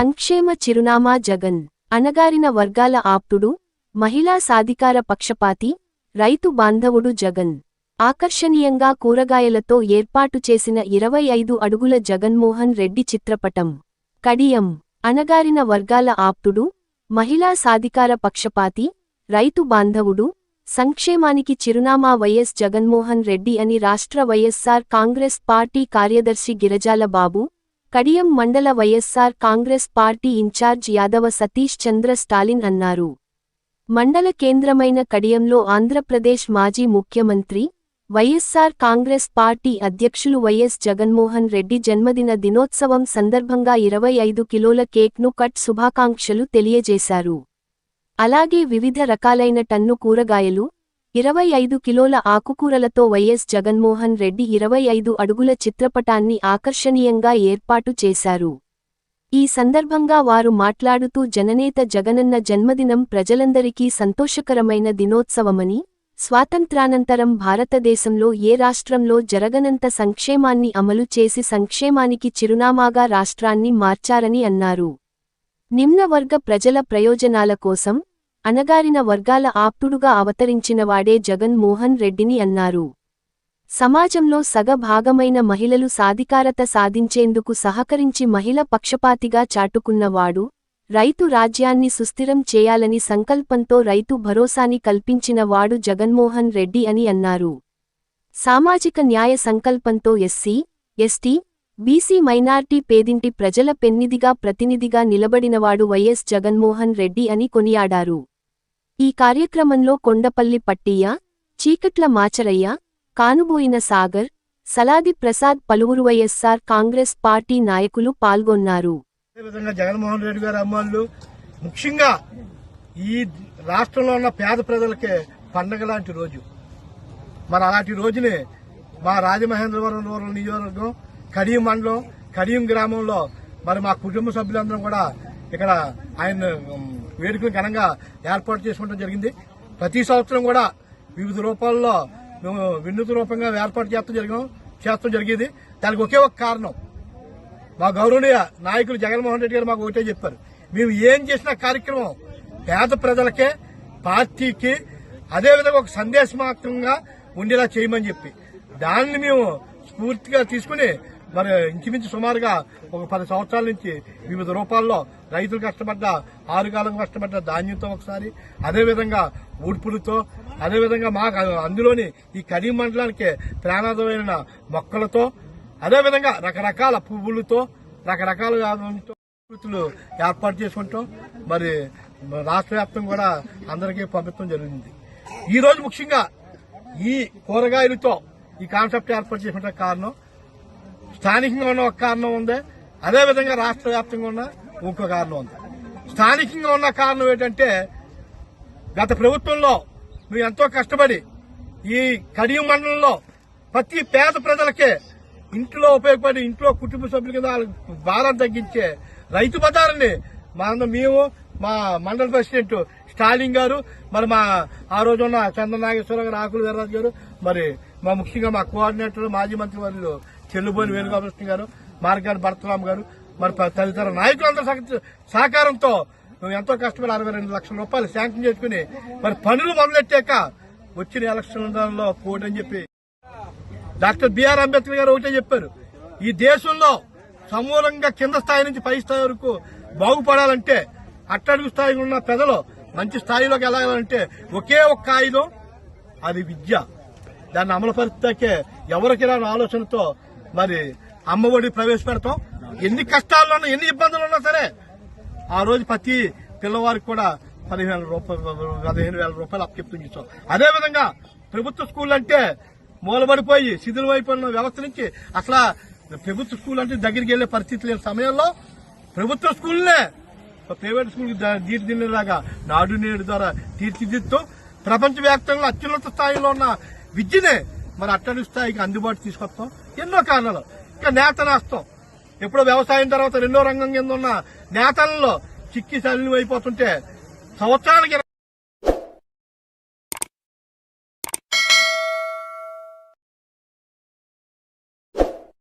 సంక్షేమ చిరునామా జగన్ అణగారిన వర్గాల ఆప్తుడు మహిళా సాధికార పక్షపాతి రైతు బాంధవుడు జగన్. ఆకర్షణీయంగా కూరగాయలతో ఏర్పాటు చేసిన ఇరవై ఐదు అడుగుల జగన్మోహన్ రెడ్డి చిత్రపటం. కడియం అణగారిన వర్గాల ఆప్తుడు మహిళా సాధికార పక్షపాతి రైతు బాంధవుడు సంక్షేమానికి చిరునామా వైఎస్ జగన్మోహన్ రెడ్డి అని రాష్ట్ర వైఎస్సార్ కాంగ్రెస్ పార్టీ కార్యదర్శి గిరజాల బాబు కడియం మండల వైఎస్సార్ కాంగ్రెస్ పార్టీ ఇన్ఛార్జ్ యాదవ సతీష్ చంద్ర స్టాలిన్ అన్నారు. మండల కేంద్రమైన కడియంలో ఆంధ్రప్రదేశ్ మాజీ ముఖ్యమంత్రి వైఎస్సార్ కాంగ్రెస్ పార్టీ అధ్యక్షులు వైఎస్ జగన్మోహన్ రెడ్డి జన్మదిన దినోత్సవం సందర్భంగా ఇరవై ఐదు కిలోల కేక్ను కట్ శుభాకాంక్షలు తెలియజేశారు. అలాగే వివిధ రకాలైన టన్ను కూరగాయలు ఇరవై ఐదు కిలోల ఆకుకూరలతో వైఎస్ జగన్మోహన్ రెడ్డి ఇరవై ఐదు అడుగుల చిత్రపటాన్ని ఆకర్షణీయంగా ఏర్పాటు చేశారు. ఈ సందర్భంగా వారు మాట్లాడుతూ జననేత జగనన్న జన్మదినం ప్రజలందరికీ సంతోషకరమైన దినోత్సవమని స్వాతంత్రానంతరం భారతదేశంలో ఏ రాష్ట్రంలో జరగనంత సంక్షేమాన్ని అమలు చేసి సంక్షేమానికి చిరునామాగా రాష్ట్రాన్ని మార్చారని అన్నారు. నిమ్నవర్గ ప్రజల ప్రయోజనాల కోసం అణగారిన వర్గాల ఆప్తుడుగా అవతరించినవాడే జగన్మోహన్ రెడ్డిని అన్నారు. సమాజంలో సగభాగమైన మహిళలు సాధికారత సాధించేందుకు సహకరించి మహిళ పక్షపాతిగా చాటుకున్నవాడు రైతు రాజ్యాన్ని సుస్థిరం చేయాలని సంకల్పంతో రైతు భరోసాని కల్పించిన వాడు జగన్మోహన్ రెడ్డి అని అన్నారు. సామాజిక న్యాయ సంకల్పంతో ఎస్సీ ఎస్టీ బీసీ మైనార్టీ పేదింటి ప్రజల పెన్నిదిగా ప్రతినిధిగా నిలబడినవాడు వైఎస్ జగన్మోహన్ రెడ్డి అని కొనియాడారు. ఈ కార్యక్రమంలో కొండపల్లి పట్టియ్య చీకట్ల మాచరయ్య కానుబోయిన సాగర్ సలాది ప్రసాద్ పలువురు వైఎస్సార్ కాంగ్రెస్ పార్టీ నాయకులు పాల్గొన్నారు. జగన్మోహన్ రెడ్డి గారి అమ్మాళ్ళు ముఖ్యంగా ఈ రాష్ట్రంలో ఉన్న పేద ప్రజలకే పండగ లాంటి రోజు. మరి అలాంటి రోజుని మా రాజమహేంద్రవరం రూరల్ నియోజకవర్గం కడియం మండలం కడియం గ్రామంలో మరి మా కుటుంబ సభ్యులందరం కూడా ఇక్కడ ఆయన వేడుకలు ఘనంగా ఏర్పాటు చేసుకోవడం జరిగింది. ప్రతి సంవత్సరం కూడా వివిధ రూపాల్లో మేము వినూత్న రూపంగా ఏర్పాటు చేస్తాం జరిగాం చేస్తాం జరిగేది. దానికి ఒకే ఒక కారణం. మా గౌరవనీయ నాయకులు జగన్మోహన్ రెడ్డి గారు మాకు ఒకటే చెప్పారు. మేము ఏం చేసిన కార్యక్రమం పేద ప్రజలకే పార్టీకి అదేవిధంగా ఒక సందేశమాత్రంగా ఉండేలా చేయమని చెప్పి. దాన్ని మేము స్ఫూర్తిగా తీసుకుని మరి ఇంచుమించు సుమారుగా ఒక పది సంవత్సరాల నుంచి వివిధ రూపాల్లో రైతులు కష్టపడ్డ ఆరుగాలం కష్టపడ్డ ధాన్యంతో ఒకసారి అదేవిధంగా ఊడ్పులతో అదేవిధంగా మాకు అందులోని ఈ కరీం మండలానికి ప్రాణాదమైన మొక్కలతో అదేవిధంగా రకరకాల పువ్వులతో రకరకాల ఏర్పాటు చేసుకుంటాం. మరి రాష్ట్ర వ్యాప్తం కూడా అందరికీ పంపించడం జరిగింది. ఈ రోజు ముఖ్యంగా ఈ కూరగాయలతో ఈ కాన్సెప్ట్ ఏర్పాటు చేసిన కారణం స్థానికంగా ఉన్న ఒక కారణం ఉంది. అదేవిధంగా రాష్ట్ర వ్యాప్తంగా ఉన్న ఇంకో కారణం ఉంది. స్థానికంగా ఉన్న కారణం ఏంటంటే గత ప్రభుత్వంలో మీరు ఎంతో కష్టపడి ఈ కడియం మండలంలో ప్రతి పేద ప్రజలకే ఇంట్లో ఉపయోగపడి ఇంట్లో కుటుంబ సభ్యుల కింద భారం తగ్గించే రైతు బజారుని మన మేము మా మండల ప్రెసిడెంట్ స్టాలిన్ గారు మరి మా ఆ రోజు ఉన్న చంద్రనాగేశ్వర గారు ఆకులు వీర్రాజు గారు మరి మా ముఖ్యంగా మా కోఆర్డినేటర్ మాజీ మంత్రి వర్యులు చెల్లుబోని వేణుగోపాలకృష్ణ గారు మార్గాని భరతరామ్ గారు మరి తదితర నాయకులందరూ సహకారంతో మేము ఎంతో కష్టపడి అరవై రెండు లక్షల రూపాయలు శాంక్షన్ చేసుకుని మరి పనులు మొదలెట్టాక వచ్చిన ఎలక్షన్లలో అని చెప్పి డాక్టర్ బిఆర్ అంబేద్కర్ గారు ఒకటే చెప్పారు. ఈ దేశంలో సమూలంగా కింద స్థాయి నుంచి పై స్థాయి వరకు బాగుపడాలంటే అట్టడుగు స్థాయిలో ఉన్న ప్రజలు మంచి స్థాయిలోకి వెళ్ళాలంటే ఒకే ఒక్క ఆయుధం అది విద్య. దాన్ని అమలు పరిస్థితే ఎవరికి రాని ఆలోచనతో మరి అమ్మఒడి ప్రవేశపెడతాం. ఎన్ని కష్టాల్లో ఉన్నా ఎన్ని ఇబ్బందులు ఉన్నా సరే ఆ రోజు ప్రతి పిల్లవారికి కూడా పదిహేను రూపాయలు పదిహేను వేల రూపాయలు అప్పచెప్తుంది ఇస్తాం అదేవిధంగా ప్రభుత్వ స్కూల్ అంటే మూలబడిపోయి శిథిలమైపోయిన వ్యవస్థ నుంచి అసలు ప్రభుత్వ స్కూల్ అంటే దగ్గరికి వెళ్ళే పరిస్థితి లేని సమయంలో ప్రభుత్వ స్కూల్నే ప్రైవేట్ స్కూల్ తీర్చిదిద్దేలాగా నాడు నేడు ద్వారా తీర్చిదిద్దుతూ ప్రపంచవ్యాప్తంగా అత్యున్నత స్థాయిలో ఉన్న విద్యనే మరి అట్టడి స్థాయికి అందుబాటు తీసుకొస్తాం. ఎన్నో కారణాలు. ఇంకా నేత నేస్తాం ఎప్పుడో వ్యవసాయం తర్వాత రెండో రంగం కింద ఉన్న నేతలలో చిక్కి సలీనం అయిపోతుంటే సంవత్సరానికి